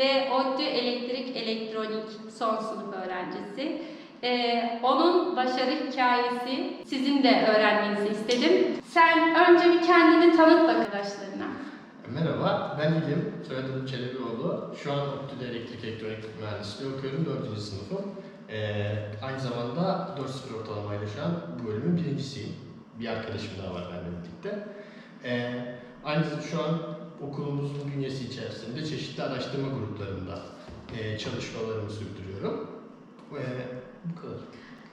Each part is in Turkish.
ve ODTÜ Elektrik Elektronik son sınıf öğrencisi. Ee, onun başarı hikayesi sizin de öğrenmenizi istedim. Sen önce bir kendini tanıt arkadaşlarına. Merhaba, ben İlim, soyadım Çelebioğlu. Şu an ODTÜ'de elektrik elektronik mühendisliği okuyorum, 4. sınıfım. Ee, aynı zamanda 4.0 ortalamayla şu an bu bölümün birincisiyim. Bir arkadaşım daha var benimle birlikte. Ee, aynı şu an okulumuzun bünyesi içerisinde çeşitli araştırma gruplarında e, çalışmalarımı sürdürüyorum. Ee, bu kadar.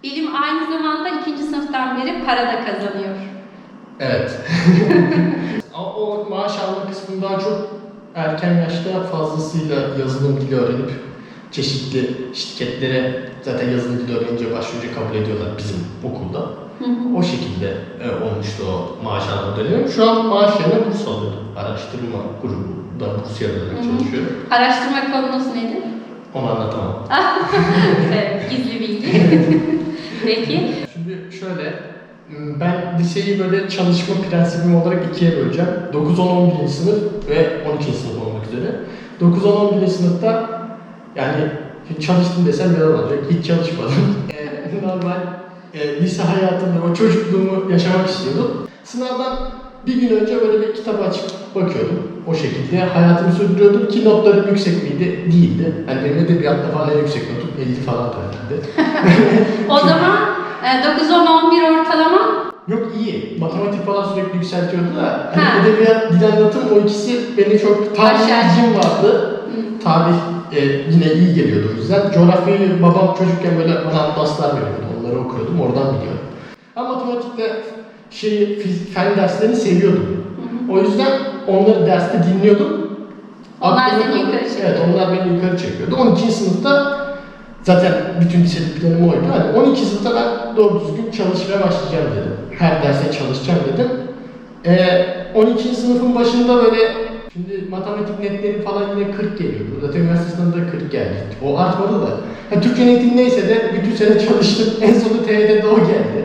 İlim aynı zamanda ikinci sınıftan beri para da kazanıyor. Evet. O maaş alma kısmından çok erken yaşta fazlasıyla yazılım dili öğrenip çeşitli şirketlere zaten yazılım dili öğrenince başvurunca kabul ediyorlar bizim okulda. O şekilde e, olmuştu o maaş alma dönemi. Şu an maaş yerine burs alıyorum. Araştırma grubunda Hı hı. çalışıyorum. Araştırma konunuz nedir? Onu anlatamam. evet, gizli bilgi. Peki. Şimdi şöyle, ben liseyi böyle çalışma prensibim olarak ikiye böleceğim. 9-10-11. sınıf ve 12. sınıf olmak üzere. 9-10-11. sınıfta yani hiç çalıştım desem yalan olacak. Hiç çalışmadım. Normal e, lise hayatımda o çocukluğumu yaşamak istiyordum. Sınavdan bir gün önce böyle bir kitap açıp bakıyordum. O şekilde hayatımı sürdürüyordum ki notlarım yüksek miydi? Değildi. Yani benim edebiyatta falan en yüksek notum 50 falan herhalde. O zaman e, 9-10-11 ortalama Yok iyi. Matematik falan sürekli yükseltiyordu da. Hani Ha. edebiyat, dil anlatım o ikisi beni çok... Tarih Aşağı. ilgim vardı. Hı. Tarih e, yine iyi geliyordu o yüzden. Coğrafyayı babam çocukken böyle bana atlaslar veriyordu. Onları okuyordum. Oradan biliyorum. Ama matematikte şeyi, fen derslerini seviyordum. O yüzden onları derste dinliyordum. Onlar seni yukarı çekiyor. Evet onlar beni yukarı çekiyordu. 12. sınıfta zaten bütün liselik planım oydu. Hani 12 sınıfta ben doğru düzgün çalışmaya başlayacağım dedim. Her derse çalışacağım dedim. Ee, 12. sınıfın başında böyle şimdi matematik netleri falan yine 40 geliyordu. Zaten üniversite sınavında 40 geldi. O artmadı da. Ha, Türkçe netim neyse de bütün sene çalıştım. En sonunda TYT'de o geldi.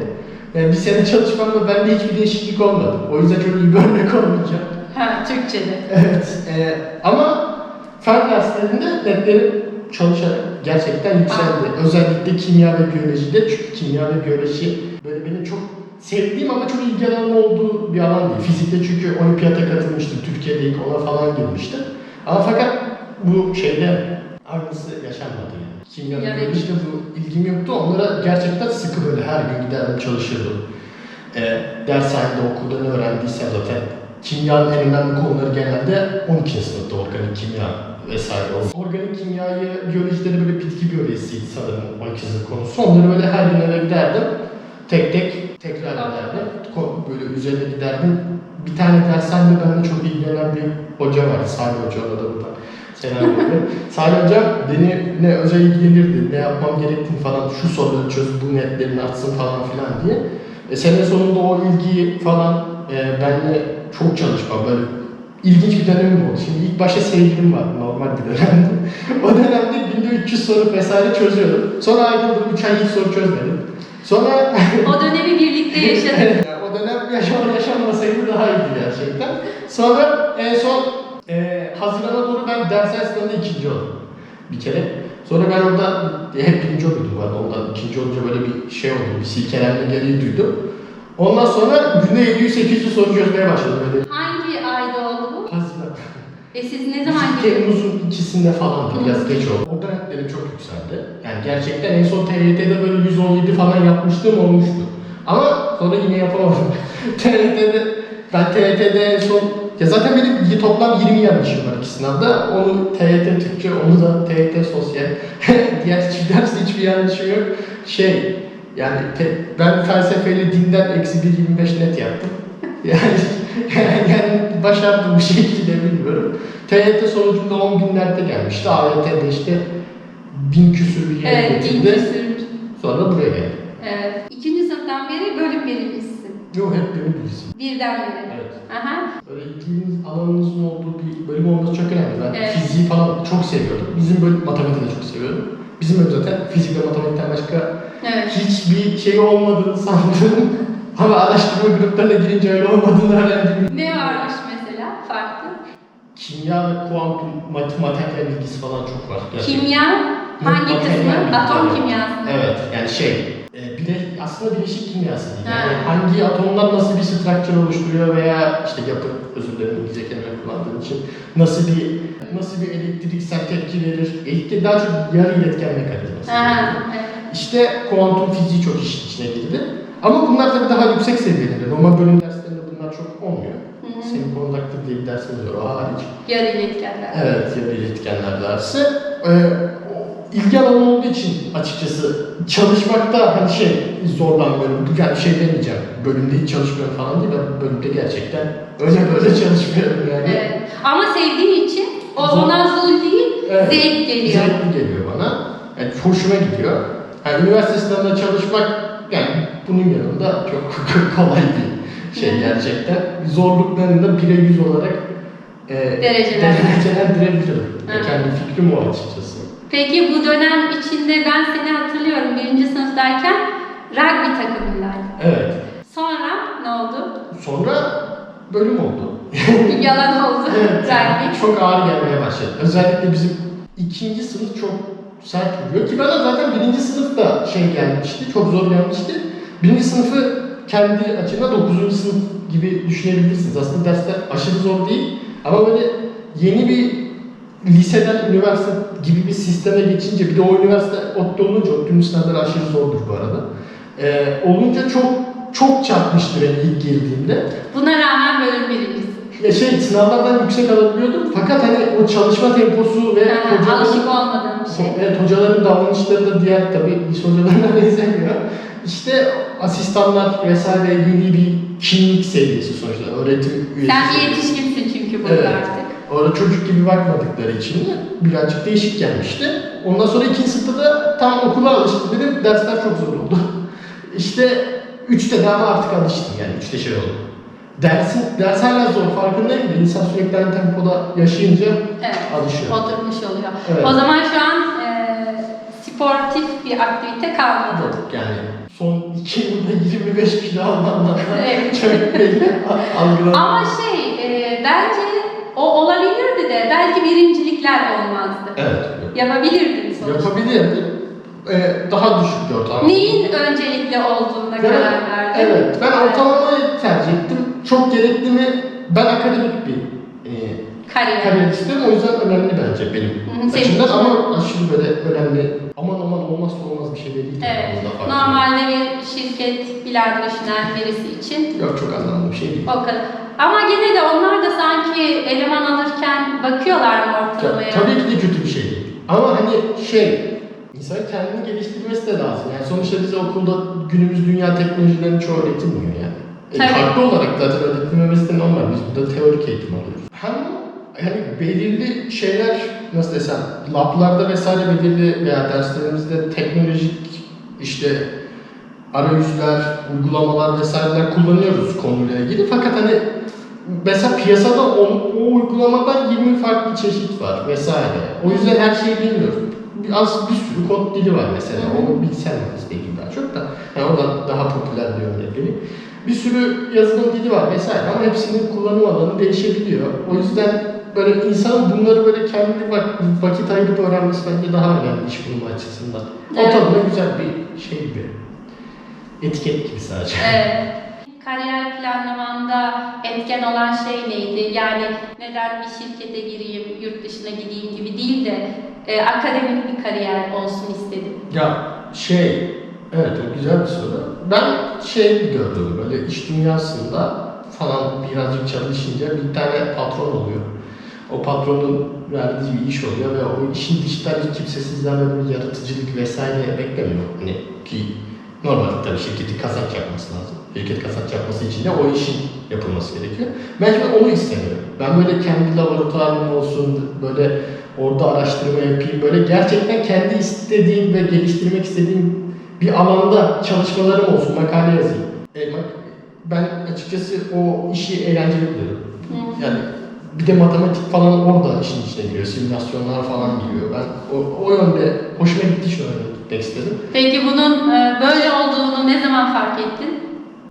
Yani bir sene çalışmamda bende hiçbir değişiklik olmadı. O yüzden çok iyi bir örnek olmayacak. Ha, Türkçe'de. Evet. e, ama fen derslerinde netlerim çalışarak gerçekten yükseldi. Özellikle kimya ve biyolojide. Çünkü kimya ve biyoloji böyle benim çok sevdiğim ama çok ilgi alanım olduğu bir alan değil. Fizikte çünkü olimpiyata katılmıştım. Türkiye'de ilk ona falan girmiştim. Ama fakat bu şeyde aynısı yaşanmadı yani. Kimya ve Ya ve- biyolojide bu ilgim yoktu. Onlara gerçekten sıkı böyle her gün giderdim çalışırdım. E, ders halinde okulda ne öğrendiysem zaten kimyanın en önemli konuları genelde 12. sınıfta organik kimya vesaire oldu. Organik kimyayı, biyolojileri böyle bitki biyolojisiydi sanırım 12. sınıf konusu. Onları böyle her gün eve giderdim. Tek tek tekrar ederdim. Ko- Böyle üzerine giderdim. Bir tane dershanede bende çok ilgilenen bir hoca vardı. Salih Hoca ona da burada selam veriyorum. Salih Hocam beni ne özel ilgilenirdi, ne yapmam gerektiğini falan, şu soruları çöz, bu netlerin artsın falan filan diye. E, sene sonunda o ilgiyi falan e, benle çok çalışma böyle ilginç bir dönemim oldu. Şimdi ilk başta sevgilim var normal bir dönemde. o dönemde günde 300 soru vesaire çözüyordum. Sonra ayrıldım 3 ay hiç soru çözmedim. Sonra O dönemi birlikte yaşadık. yani o dönem yaşam yaşanmasaydı daha iyiydi gerçekten. Sonra en son e, Haziran'a doğru ben dersler sınavında ikinci oldum. Bir kere. Sonra ben orada hep birinci oluyordum arada. Ondan ikinci olunca böyle bir şey oldu. Bir silkelenme gereği duydum. Ondan sonra günde 700-800 soru çözmeye başladım böyle. Hangi ayda oldu bu? Haziran. E siz ne zaman girdiniz? Temmuz'un ikisinde falan biraz geç oldu. O dönemlerim çok yükseldi. Yani gerçekten en son TYT'de böyle 117 falan yapmışlığım olmuştu. Ama sonra yine yapamadım. TYT'de, ben TYT'de en son, ya zaten benim toplam 20 yanlışım var iki sınavda. Onu TYT Türkçe, onu da TYT Sosyal. Diğer hiçbir derste hiçbir yanlışım yok. Şey, yani ben felsefeyle dinden eksi 1.25 net yaptım. Yani, yani başardım bir şekilde bilmiyorum. TYT sonucunda 10 binlerde gelmişti. AYT'de işte bin küsür bir yere Evet, getirdi. sınıf. Sonra buraya geldi. Evet. İkinci sınıftan beri bölüm birincisisin. Yok hep benim bilgisi. Birden beri. Evet. Aha. Böyle ilginiz, alanınızın olduğu bir bölüm olması çok önemli. Ben Evet. fiziği falan çok seviyordum. Bizim bölüm matematiği de çok seviyordum. Bizim bölüm zaten fizik ve matematikten başka Evet. hiçbir şey olmadığını sandım. Ama araştırma gruplarına girince öyle olmadığını öğrendim. Ne varmış mesela farklı? kimya ve kuantum mat- materyal bilgisi falan çok var. gerçekten. Kimya hangi kısmı? Atom kimyası. mı? Evet yani şey e, bile, aslında bileşik kimyası değil. Yani Ha. hangi atomlar nasıl bir structure oluşturuyor veya işte yapı özür dilerim İngilizce kelime kullandığım için nasıl bir nasıl bir elektriksel tepki verir? Elektrik daha çok yarı iletken mekanizması. Ha, evet. İşte kuantum fiziği çok işin içine girdi. Ama bunlar tabii daha yüksek seviyede. Normal bölüm derslerinde bunlar çok olmuyor. Hı. Semikondaktör diye bir dersimiz var o hariç. Yarı iletkenler. Evet, yarı iletkenler dersi. Ee, ilgi alanı olduğu için açıkçası çalışmakta hani şey zorlanmıyorum. Yani şey demeyeceğim, bölümde hiç çalışmıyorum falan değil. Ben bölümde gerçekten öyle böyle çalışmıyorum yani. Evet. Ama sevdiği için o Zor. ona zul değil, Evet. zevk geliyor. Zevkli geliyor bana. Yani hoşuma gidiyor. Yani üniversite sınavında çalışmak yani bunun yanında çok kolay bir şey gerçekten. Zorluklarını da 1'e 100 olarak e, derecelendirebilirim. Yani kendi fikrim o açıkçası. Peki bu dönem içinde ben seni hatırlıyorum birinci sınıftayken rugby takımındaydın. Evet. Sonra ne oldu? Sonra bölüm oldu. Yalan oldu evet. rugby. Çok ağır gelmeye başladı. Özellikle bizim ikinci sınıf çok sert vuruyor ki bana zaten birinci sınıfta şey gelmişti, çok zor gelmişti. Birinci sınıfı kendi açımdan dokuzuncu sınıf gibi düşünebilirsiniz. Aslında dersler aşırı zor değil ama böyle yeni bir liseden üniversite gibi bir sisteme geçince bir de o üniversite ODTÜ olunca ODTÜ'nün sınavları aşırı zordur bu arada. Ee, olunca çok çok çarpmıştı beni ilk girdiğimde. Buna rağmen bölüm birincisi. Ya şey sınavlardan yüksek alabiliyordum fakat hani o çalışma temposu ve Ha, hocaların, alışık olmadığım şey. evet, hocaların davranışları da diğer tabii iş hocalarına benzemiyor. İşte asistanlar vesaire yeni bir kimlik seviyesi sonuçta öğretim üyesi. Sen bir yetişkinsin çünkü burada Evet. artık. Orada çocuk gibi bakmadıkları için birazcık değişik gelmişti. Ondan sonra ikinci sınıfta da tam okula alıştım dedim. Dersler çok zor oldu. İşte üçte daha artık alıştım yani üçte şey oldu. Dersin, ders hala zor farkındayım da insan sürekli aynı tempoda yaşayınca Evet. alışıyor. Oturmuş oluyor. Evet. O zaman şu an e, sportif bir aktivite kalmadı. Yok yani son iki yılda 25 kilo almamdan da Evet. çok belli algılanıyor. Ama şey e, bence o olabilirdi de belki birincilikler olmazdı. Evet. Yapabilirdin sonuçta. Yapabilirdim. Ee, daha düşük bir ortalama. Neyin öncelikli olduğuna Ben- karar verdin. Evet, ben ortalamayı tercih ettim. Çok gerekli mi? Ben akademik bir e, Kariyer. kariyer istiyorum. O yüzden önemli bence benim Hı hı, senin açımdan ama aşırı böyle önemli. Aman aman olmazsa olmaz bir şey de değil. Evet. Normalde bir şirket bilardo düşünen birisi için Yok çok anlamlı bir şey değil. o kadar. Ama gene de onlar da sanki eleman alırken bakıyorlar mı ortalamaya? Ta- tabii ki de kötü bir şey değil. Ama hani şey, insan kendini geliştirmesi de lazım. Yani sonuçta bize okulda günümüz dünya teknolojilerinin çoğu öğretilmiyor yani. E, Tabii. farklı olarak zaten öğretilmemesi de normal. Biz burada teorik eğitim alıyoruz. Hem yani belirli şeyler nasıl desem lablarda vesaire belirli veya derslerimizde teknolojik işte arayüzler, uygulamalar vesaireler kullanıyoruz konuyla ilgili. Fakat hani mesela piyasada o, o uygulamadan 20 farklı çeşit var vesaire. O yüzden her şeyi bilmiyoruz. Bir- Az bir sürü kod dili var mesela. O bilgisayar mühendisliği gibi daha çok da. Yani oradan daha popüler bir örnek. Bir sürü yazılım dili var vesaire ama hepsinin kullanım alanı değişebiliyor. O yüzden böyle insanın bunları böyle kendi vak- vakit ayırıp öğrenmesi bence daha önemli iş bulma açısından. Evet. Ortalama güzel bir şey gibi. Etiket gibi sadece. Evet. Kariyer planlamanda etken olan şey neydi? Yani neden bir şirkete gireyim, yurt dışına gideyim gibi değil de e, akademik bir kariyer olsun istedim. Ya şey, evet o güzel bir soru. Ben şey gördüm böyle iş dünyasında falan birazcık çalışınca bir tane patron oluyor. O patronun verdiği bir iş oluyor ve o işin dijital kimse sizden böyle bir yaratıcılık vesaire beklemiyor. Hani ki normalde tabii şirketin kazanç yapması lazım. Şirket kazanç yapması için de o işin yapılması gerekiyor. Belki ben onu istemiyorum. Ben böyle kendi laboratuvarım olsun, böyle orada araştırma yapayım, böyle gerçekten kendi istediğim ve geliştirmek istediğim bir alanda çalışmalarım olsun, makale yazayım. E, mak- ben açıkçası o işi eğlenceli buluyorum. Yani bir de matematik falan orada işin içine giriyor, simülasyonlar falan giriyor. Ben o, o yönde hoşuma gitti şu an gitmek istedim. Peki bunun e, böyle olduğunu ne zaman fark ettin?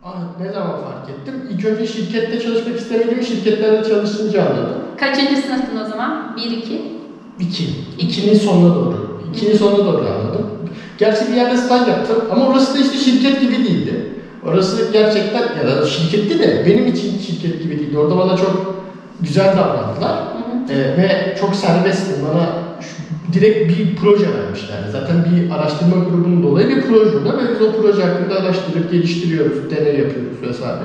Aa, ne zaman fark ettim? İlk önce şirkette çalışmak istemediğimi şirketlerde çalışınca anladım. Kaçıncı sınıftın o zaman? 1 2. İki. İkinin sonuna doğru. İkinin sonuna doğru anladım. Gerçi bir yerde staj yaptım ama orası da işte şirket gibi değildi. Orası gerçekten ya da şirketti de benim için şirket gibi değildi. Orada bana çok güzel davrandılar. Ee, ve çok serbestim. Bana şu- direkt bir proje vermişlerdi. Zaten bir araştırma grubunun dolayı bir proje oldu ve biz o proje hakkında araştırıp geliştiriyoruz, deney yapıyoruz vesaire.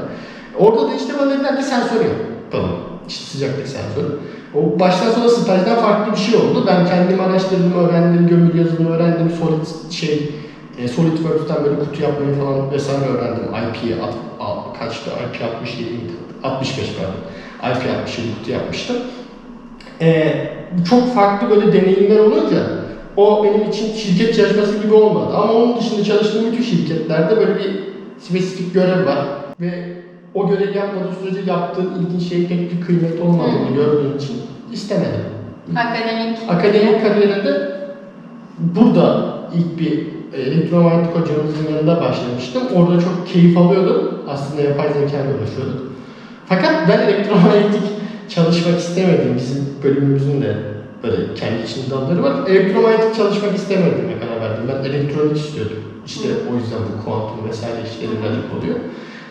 Orada da işte bana dediler ki sensör yapalım. İşte sıcaklık sensörü. O baştan sona stajdan farklı bir şey oldu. Ben kendim araştırdım, öğrendim, gömülü yazılımı öğrendim, solid şey, e, SolidWorks'tan böyle kutu yapmayı falan vesaire öğrendim. IP at, a- kaçtı? IP 67 miydi? 65 pardon. IP 67 kutu yapmıştım. Ee, çok farklı böyle deneyimler olunca o benim için şirket çalışması gibi olmadı. Ama onun dışında çalıştığım bütün şirketlerde böyle bir spesifik görev var ve o görevi yapmadığı sürece yaptığın ilginç şeyin pek bir kıymet olmadığını Hı. gördüğüm için istemedim. Akademik. Akademik kariyerinde burada ilk bir e, elektromanyetik hocamızın yanında başlamıştım. Orada çok keyif alıyordum. Aslında yapay zeka ile uğraşıyorduk. Fakat ben elektromanyetik çalışmak istemedim. Bizim bölümümüzün de böyle kendi içinde dalları var. Elektromanyetik çalışmak istemedim karar verdim. Ben elektronik istiyordum. İşte o yüzden bu kuantum vesaire işleri birazcık oluyor.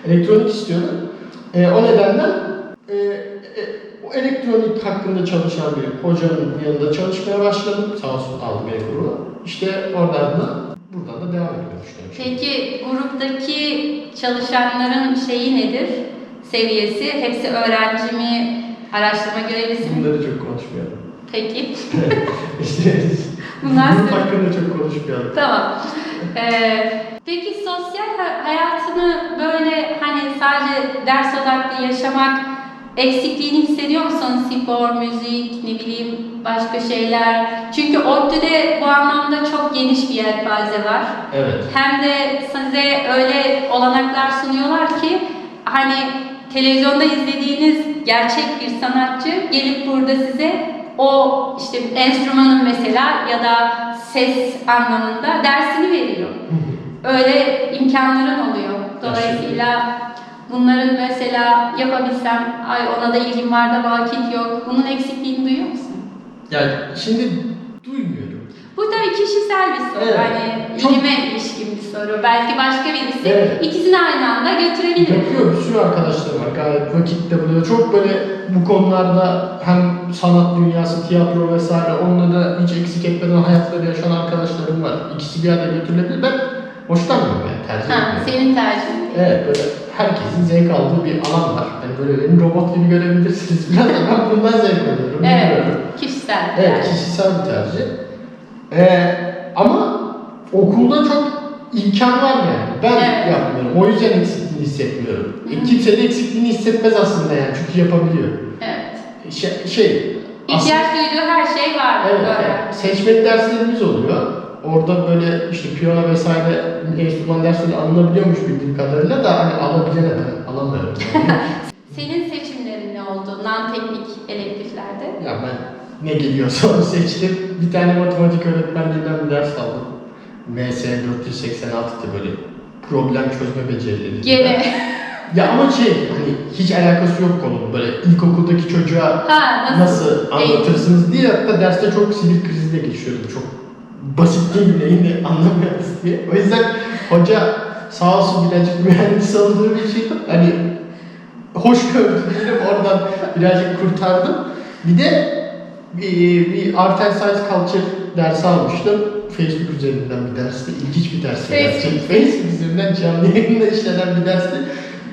Elektronik istiyordum. E, o nedenden e, e, o elektronik hakkında çalışan bir hocanın yanında çalışmaya başladım. Sağ olsun aldı beni kuruma. İşte oradan da buradan da devam etmeyi düşünüyorum. Peki gruptaki çalışanların şeyi nedir? Seviyesi? Hepsi öğrenci mi? Araştırma görevlisi mi? Bunları çok konuşmayalım. Peki. işte Bunlar grup hakkında çok konuşmayalım. Tamam. Ee, peki sosyal ha- hayatını böyle hani sadece ders odaklı yaşamak eksikliğini hissediyor musun? Spor, müzik, ne bileyim başka şeyler. Çünkü ODTÜ'de bu anlamda çok geniş bir yelpaze var. Evet. Hem de size öyle olanaklar sunuyorlar ki hani televizyonda izlediğiniz gerçek bir sanatçı gelip burada size o işte enstrümanın mesela ya da ses anlamında dersini veriyor. Öyle imkanların oluyor. Dolayısıyla bunların mesela yapabilsem ay ona da ilgim var da vakit yok. Bunun eksikliğini duyuyor musun? Yani şimdi duymuyorum. Bu tabii kişisel bir soru. Evet. Hani Çok- ilime ilişkin bir soru. Belki başka birisi Evet. ikisini aynı anda götürebilir. Yapıyor bir sürü arkadaşlarım var gayet vakitte buluyor. Çok böyle bu konularda hem sanat dünyası, tiyatro vesaire onları hiç eksik etmeden hayatları yaşayan arkadaşlarım var. İkisi bir arada götürülebilir. Ben hoşlanmıyorum yani tercih Ha, etmiyorum. senin tercihin. Evet böyle herkesin zevk aldığı bir alan var. Yani böyle beni robot gibi görebilirsiniz. Biraz ben bundan zevk alıyorum. Evet, bilmiyorum. kişisel. Evet, tercih. kişisel bir tercih. Ee, ama okulda çok imkan var yani. Ben Evet. yapmıyorum. O yüzden eksikliğini hissetmiyorum. E, kimse de eksikliğini hissetmez aslında yani çünkü yapabiliyor. Evet. Şey, şey İhtiyaç duyduğu her şey var. Evet, yani seçmeli derslerimiz oluyor. Orada böyle işte piyano vesaire enstrüman dersleri alınabiliyormuş bildiğim kadarıyla da hani alabilene ben alamıyorum. Senin seçimlerin ne oldu? Non-teknik elektriflerde. ya ben ne geliyorsa onu seçtim. Bir tane matematik öğretmenliğinden bir ders aldım. MS 486'da böyle problem çözme becerileri. Gene. Ya ama şey hani hiç alakası yok konunun. Böyle ilkokuldaki çocuğa Ha nasıl? nasıl anlatırsınız diye hatta derste çok sinir kriziyle geçiyordum. Çok basit değil neyini anlamıyoruz diye. O yüzden hoca sağ olsun birazcık mühendis olduğu için hani hoş gördü diyelim oradan birazcık kurtardım. Bir de bir, bir Art and Science Culture dersi almıştım. Facebook üzerinden bir dersti. İlginç bir dersti. Facebook. Facebook üzerinden canlı yayında işlenen bir dersti.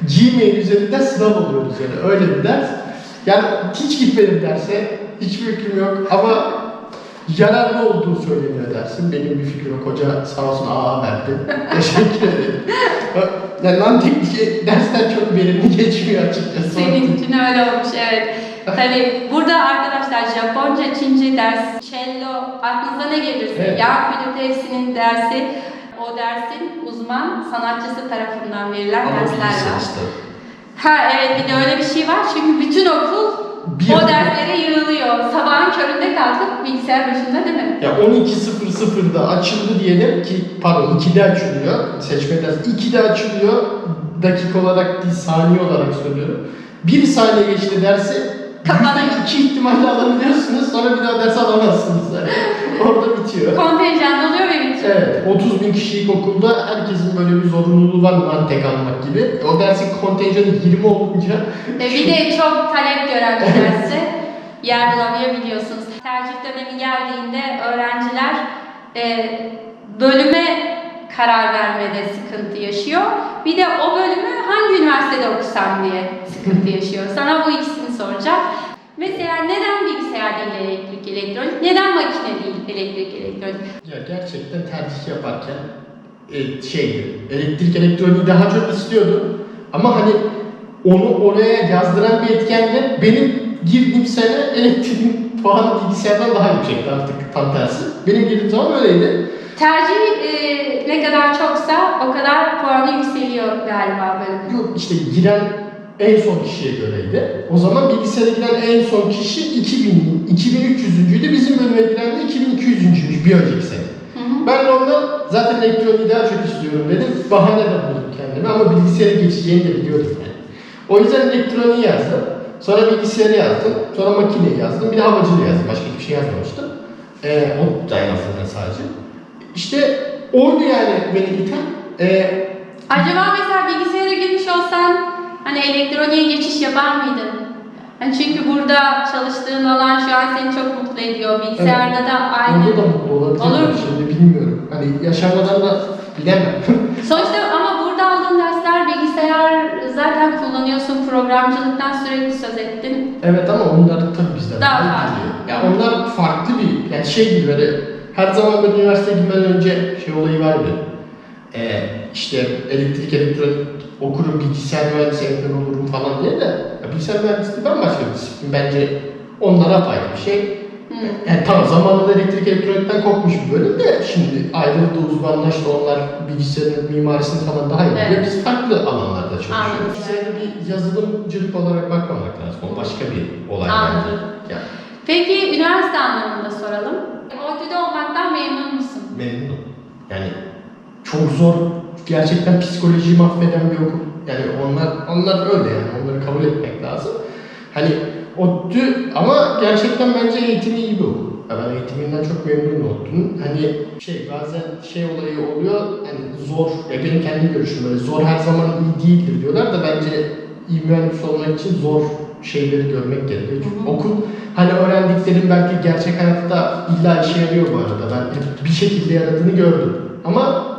Gmail üzerinden sınav oluyoruz yani öyle bir ders. Yani hiç gitmedim derse, hiçbir fikrim yok ama yararlı olduğu söyleniyor dersin. Benim bir fikrim yok. Hoca sağ olsun AA verdi. Teşekkür ederim. Yani lan teknik dersler çok verimli geçmiyor açıkçası. Senin için öyle olmuş evet. Tabii burada arkadaşlar Japonca, Çince ders, cello, aklınıza ne gelirse, Evet. yağ flütesinin dersi, o dersin uzman sanatçısı tarafından verilen Ama dersler var. işte. Ha evet bir de öyle bir şey var çünkü bütün okul Bir- o derslere yığılıyor. Sabahın köründe kalkıp bilgisayar başında değil mi? Ya 12.00'da açıldı diyelim ki pardon 2'de açılıyor seçme dersi 2'de açılıyor dakika olarak değil saniye olarak söylüyorum. Bir saniye geçti dersi Yüzde iki ihtimalle alabiliyorsunuz sonra bir daha ders alamazsınız. Yani. Orada bitiyor. Kontenjan oluyor ve bitiyor. Evet, 30 bin kişilik okulda herkesin böyle bir zorunluluğu var mantek almak gibi. O dersin kontenjanı 20 olunca E, bir de çok talep gören bir dersi yer bulamayabiliyorsunuz. Tercih dönemi geldiğinde öğrenciler e, bölüme karar vermede sıkıntı yaşıyor. Bir de o bölümü hangi üniversitede okusam diye sıkıntı yaşıyor. Sana bu ikisini soracağım. Mesela neden bilgisayar değil elektrik elektronik? Neden makine değil elektrik elektronik? ya gerçekten tercih yaparken e, şeydi, elektrik elektroniği daha çok istiyordu. Ama hani onu oraya yazdıran bir etken de benim girdiğim sene elektriğin puanı bilgisayardan daha yüksekti artık tam tersi. Benim girdiğim zaman öyleydi. Tercih e, ne kadar çoksa o kadar puanı yükseliyor galiba bölümün. Yok işte giren en son kişiye göreydi. O zaman bilgisayara giren en son kişi 2000, 2300'üncüydü. Bizim bölüme giren de 2200'üncüymüş bir önceki sene. Hı hı. Ben de ondan zaten elektroniği daha çok istiyorum dedim. Bahane de buldum kendime ama bilgisayara geçeceğini de biliyordum yani. O yüzden elektroniği yazdım. Sonra bilgisayarı yazdım. Sonra makineyi yazdım. Bir de havacılığı yazdım. Başka hiçbir şey yazmamıştım. Ee, o da azından sadece. İşte oydu yani beni iten. Ee, Acaba mesela bilgisayara girmiş olsan hani elektroniğe geçiş yapar mıydın? Hani çünkü burada çalıştığın alan şu an seni çok mutlu ediyor. Bilgisayarda da aynı. Orada da mutlu olabilirim. Olur mu? Şimdi bilmiyorum. Hani yaşamadan da bilemem. Sonuçta ama burada aldığın dersler bilgisayar zaten kullanıyorsun. Programcılıktan sürekli söz ettin. evet ama onlar tabii bizden Daha farklı. Ya onlar farklı bir yani şey gibi böyle her zaman böyle üniversiteye gitmeden önce şey olayı var bir. Ee, işte elektrik elektronik okurum bilgisayar mühendisi evden olurum falan diye de ya bilgisayar mühendisliği bambaşka bir disiplin. Bence onlara apayrı bir şey. Hı. Yani tamam zamanında elektrik elektronikten kopmuş bir bölüm de şimdi ayrıldı uzmanlaştı onlar bilgisayarın mimarisini falan daha iyi biliyor. Evet. Biz farklı alanlarda çalışıyoruz. Bilgisayara bir yazılımcılık olarak bakmamak lazım. O başka bir olay Anladım. bence. Ya, Peki üniversite anlamında soralım. ODTÜ'de olmaktan memnun musun? memnunum. Yani çok zor, gerçekten psikolojiyi mahveden bir okul. Yani onlar onlar öyle yani, onları kabul etmek lazım. Hani ODTÜ ama gerçekten bence eğitimi iyi bir okul. Ben eğitiminden çok memnunum ODTÜ'nün. Hani şey bazen şey olayı oluyor, hani zor, ya benim kendi görüşüm böyle zor her zaman iyi değildir diyorlar da bence iyi mühendis olmak için zor şeyleri görmek gerekiyor. Çünkü okul hani öğrendiklerim belki gerçek hayatta illa işe yarıyor bu arada. Ben bir şekilde yaradığını gördüm. Ama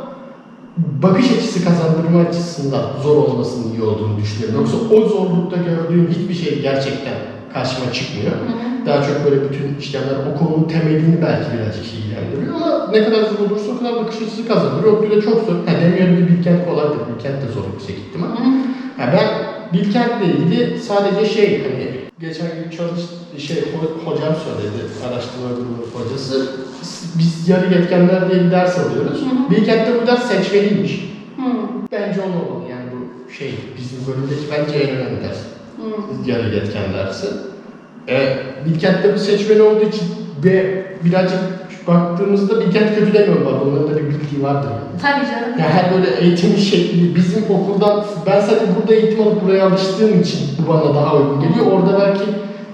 bakış açısı kazandırma açısından zor olmasının iyi olduğunu düşünüyorum. Yoksa o zorlukta gördüğüm hiçbir şey gerçekten karşıma çıkmıyor. Hı. Daha çok böyle bütün işlemler o konunun temelini belki birazcık ilgilendiriyor ama ne kadar zor olursa o kadar bakış açısı kazandırıyor. O da çok zor. Ha, demiyorum ki Bilkent kolaydır. Bilkent de zor yüksek ihtimal. Hı hı. Ya ben Bilkent'le ilgili sadece şey hani geçen gün çalış şey ho- hocam söyledi araştırma grubu hocası biz yarı yetkenler diye bir ders alıyoruz. Hı hı. Bilkent'te bu ders seçmeliymiş. Hı. Bence o olmalı yani bu şey bizim bölümdeki bence en önemli ders. Hı. Yarı yetken dersi. E, Bilkent'te bu seçmeli olduğu için ve birazcık baktığımızda Bilkent kötü demiyorum bak onların da bir bildiği vardır yani. Tabii canım. Ya her böyle eğitimin şekli bizim okuldan ben sadece burada eğitim alıp buraya alıştığım için bu bana daha uygun geliyor. Orada belki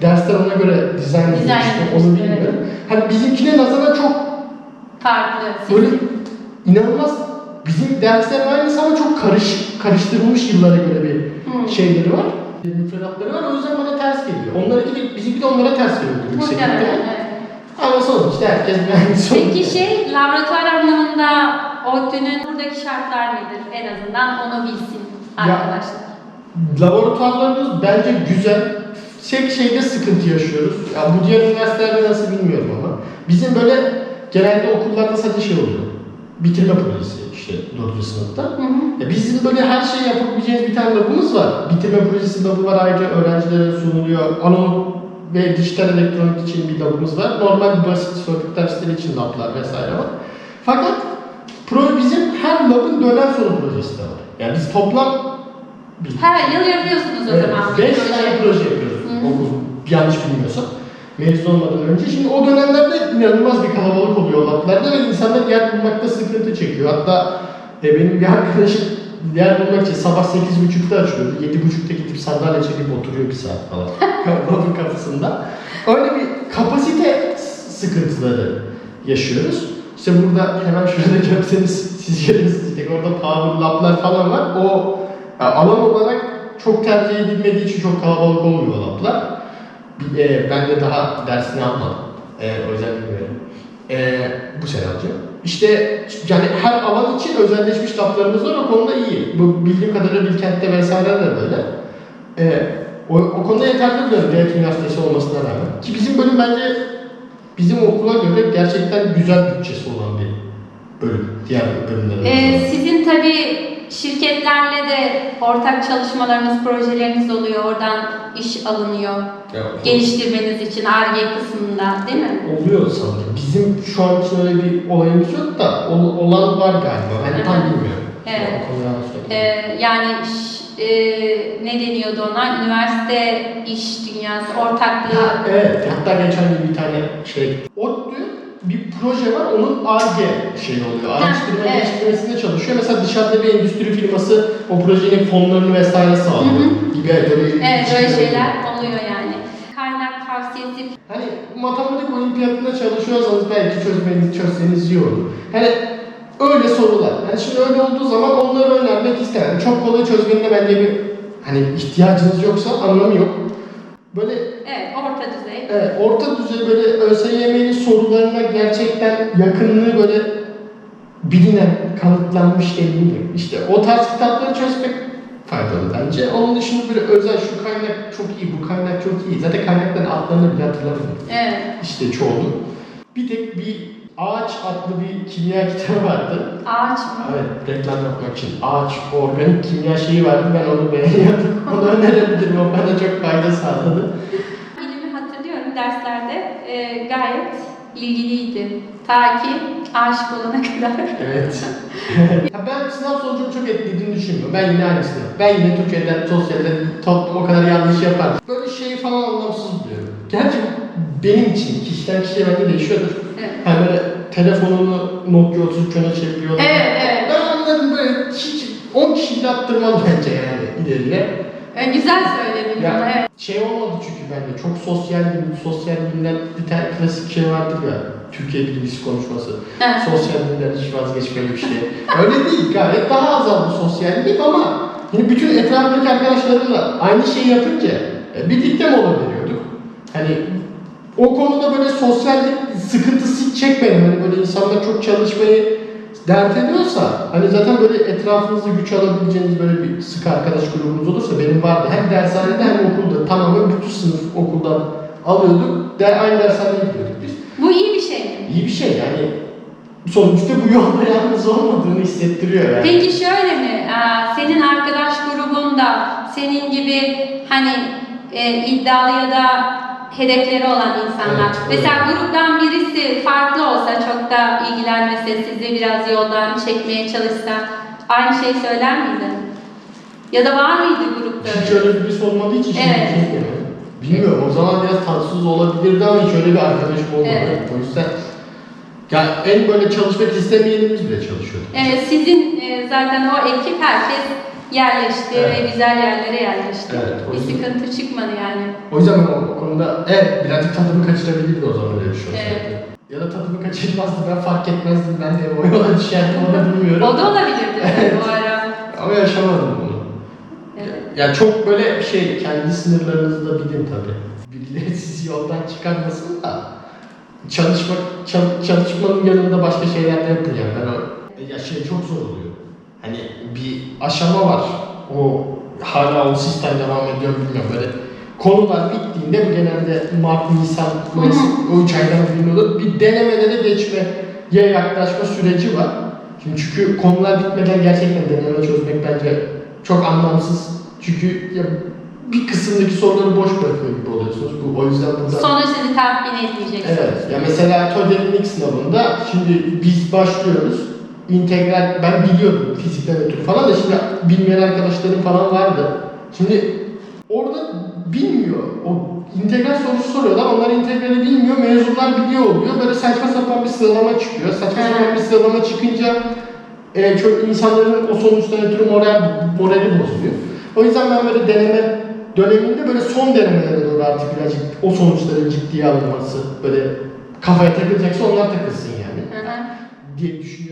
dersler ona göre dizayn edilmiş. Onu bilmiyorum. Hani bizimkine nazaran çok Farklı. böyle inanılmaz bizim dersler aynısı ama çok karış, karıştırılmış yıllara göre bir Hı. şeyleri var. Müfredatları var o yüzden bana ters geliyor. Onlarınki de bizimki de onlara ters geliyor. Muhtemelen. evet. Ama sonuçta herkes mühendis oluyor. Peki şey, laboratuvar anlamında ODTÜ'nün buradaki şartlar nedir? En azından onu bilsin Ya- arkadaşlar. Laboratuvarlarımız bence güzel. Tek şeyde sıkıntı yaşıyoruz. Ya bu diğer üniversitelerde nasıl bilmiyorum ama. Bizim böyle genelde okullarda sadece şey oluyor. Bitirme projesi işte 4. sınıfta. Hı hı. Ya bizim böyle her şeyi yapabileceğimiz bir tane labımız var. Bitirme projesi labı var ayrıca öğrencilere sunuluyor. Analog ve dijital elektronik için bir labımız var. Normal basit soğuk dersleri için lablar vesaire var. Fakat pro bizim her labın dönem sonu projesi de var. Yani biz toplam bir Her yıl yapıyorsunuz o Evet, zaman. beş proje. tane proje yapıyoruz hı. okul yanlış bilmiyorsam. Mezun olmadan önce. Şimdi o dönemlerde inanılmaz bir kalabalık oluyor lablarda ve insanlar yer bulmakta sıkıntı çekiyor. Hatta e, benim bir arkadaşım yer bulmak için sabah 8.30'da açıyordu. 7.30'da gidip sandalye çekip oturuyor bir saat falan. Kapının kapısında. Öyle bir kapasite sıkıntıları yaşıyoruz. İşte burada hemen şurada görseniz siz görürsünüz. Orada power lab'lar falan var. O ya alan olarak çok tercih edilmediği için çok kalabalık olmuyor lab'lar. E, ben de daha dersini almadım. E, o yüzden bilmiyorum. E, bu sene alacağım. İşte yani her alan için özelleşmiş lablarımız var. O konuda iyi. Bu bildiğim kadarıyla Bilkent'te vesaire de böyle. E, o, o konuda yeterli buluyorum devlet üniversitesi olmasına rağmen. Ki bizim bölüm bence bizim okula göre gerçekten güzel bütçesi olan bir bölüm. Diğer bölümlere Ee, sizin tabii şirketlerle de ortak çalışmalarınız, projeleriniz oluyor. Oradan iş alınıyor. Geliştirmeniz için ARGE kısmında değil mi? Oluyor sanırım. Bizim şu an için öyle bir olayımız yok da ol- olan var galiba. Ben tam bilmiyorum. Evet. O konuda yanlış Ee, söyleyeyim. yani ş- e, ne deniyordu ona? Üniversite iş dünyası ortaklığı. Ha, evet. Hatta geçen gün bir tane şey. ODTÜ bir proje var. Onun ARGE şey oluyor. Araştırma evet. geliştirmesinde çalışıyor. Mesela dışarıda bir endüstri firması o projenin fonlarını vesaire sağlıyor. Hı Gibi böyle Evet böyle oluyor. şeyler oluyor yani. Kaynak tavsiyesi Hani matematik olimpiyatında çalışıyorsanız belki çözmeniz, çözseniz iyi olur. Hani öyle sorular. Hani şimdi öyle olduğu zaman onları önermek isterim. Çok kolay çözmenin de bence bir hani ihtiyacınız yoksa anlamı yok. Böyle evet orta düzey. evet, orta düzey böyle ÖSYM'nin sorularına gerçekten yakınlığı böyle bilinen, kanıtlanmış demeyeyim. İşte o tarz kitapları çözmek faydalı bence. Onun dışında böyle özel şu kaynak çok iyi, bu kaynak çok iyi. Zaten kaynakların adlarını bile hatırlamıyorum Evet. işte çoğunu. Bir tek bir ağaç adlı bir kimya kitabı vardı. Ağaç mı? Evet, reklam yapmak için. Ağaç, organik kimya şeyi vardı. Ben onu beğeniyordum. onu önerebilirim. O bana çok fayda sağladı. Bilimi hatırlıyorum derslerde e, gayet ilgiliydi. Ta ki aşık olana kadar. Evet. Ya ben sınav sonucunu çok etkilediğini düşünmüyorum. Ben yine aynı sınav. Ben yine Türkiye'den, sosyalden, toplum o kadar yanlış yapar. Böyle şeyi falan anlamsız buluyorum. Gerçi benim için kişiden kişiye bence değişiyordur. Evet. Hani böyle telefonunu Nokia 33 öne çeviriyor. Evet, evet. Ben anladım böyle hiç 10 kişiyle attırmalı bence yani ileriye. E, güzel söyledin bunu. Ya Evet. şey olmadı çünkü bende çok sosyal bilim, sosyal bilimden bir tane klasik şey vardır ya. Türkiye birincisi konuşması. Ha. Sosyal bilimden hiç vazgeçmeli bir şey. Öyle değil gayet daha azaldı sosyallik ama yine bütün etrafındaki arkadaşlarımla aynı şeyi yapınca e, birlikte mola veriyorduk. Hani o konuda böyle sosyallik sıkıntısı hiç çekmedim. Hani böyle insanlar çok çalışmayı dert ediyorsa hani zaten böyle etrafınızda güç alabileceğiniz böyle bir sıkı arkadaş grubunuz olursa benim vardı. Hem dershanede hem okulda tamamen bütün sınıf okuldan alıyorduk. De, aynı dershaneye gidiyorduk biz. Bu iyi bir şey mi? İyi bir şey yani sonuçta bu yolda yalnız olmadığını hissettiriyor yani. Peki şöyle mi? Senin arkadaş grubunda senin gibi hani e, iddialı ya da hedefleri olan insanlar. Evet, Mesela gruptan birisi farklı olsa çok da ilgilenmese sizi biraz yoldan çekmeye çalışsa aynı şeyi söyler miydin? Ya da var mıydı grupta Hiç öyle? birisi olmadığı için Evet. bilmiyorum. Bilmiyorum o zaman biraz tatsız olabilirdi ama hiç öyle bir arkadaşım olmadı. Evet. O yüzden ya en böyle çalışmak istemeyenimiz bile çalışıyordu. Evet, sizin e, zaten o ekip herkes yerleşti Evet. ve güzel yerlere yerleşti. Evet, bir yüzden- sıkıntı çıkmadı yani. O yüzden ben o, konuda evet birazcık tadımı kaçırabilirdi o zaman öyle şey olsaydı. Evet. Ya da tadımı kaçırmazdı ben fark etmezdim ben de o yola düşerdim onu bilmiyorum. O da olabilirdi tabii bu ara. Ama yaşamadım bunu. Evet. Ya çok böyle şey kendi sınırlarınızı da bilin tabi. Birileri sizi yoldan çıkarmasın da çalışmak çal- çalışmanın yanında başka şeyler de yapın yani. Ben o ya şey çok zor oluyor. Hani bir aşama var. O hala o sistem devam ediyor bilmiyorum böyle. Konular bittiğinde bu genelde Mart, Nisan, Mayıs o üç aydan birini olur. Bir denemelere geçmeye yaklaşma süreci var. Şimdi çünkü konular bitmeden gerçekten deneme çözmek bence çok anlamsız. Çünkü ya bir kısımdaki soruları boş bırakıyor gibi oluyorsunuz. Bu o yüzden burada Sonra sizi tatmin etmeyecek. Evet. Ya mesela ilk sınavında şimdi biz başlıyoruz. İntegral ben biliyordum fizikten ötürü falan da şimdi bilmeyen arkadaşlarım falan vardı. Şimdi orada bilmiyor. O integral sorusu soruyorlar. Onlar integrali bilmiyor. Mezunlar biliyor oluyor. Böyle saçma sapan bir sıralama çıkıyor. Saçma sapan bir sıralama çıkınca e, çok insanların o sonuçtan ötürü moral, morali bozuluyor. O yüzden ben böyle deneme döneminde böyle son denemelere doğru artık birazcık o sonuçların ciddiye alınması, böyle kafaya takılacaksa onlar takılsın yani diye düşünüyorum.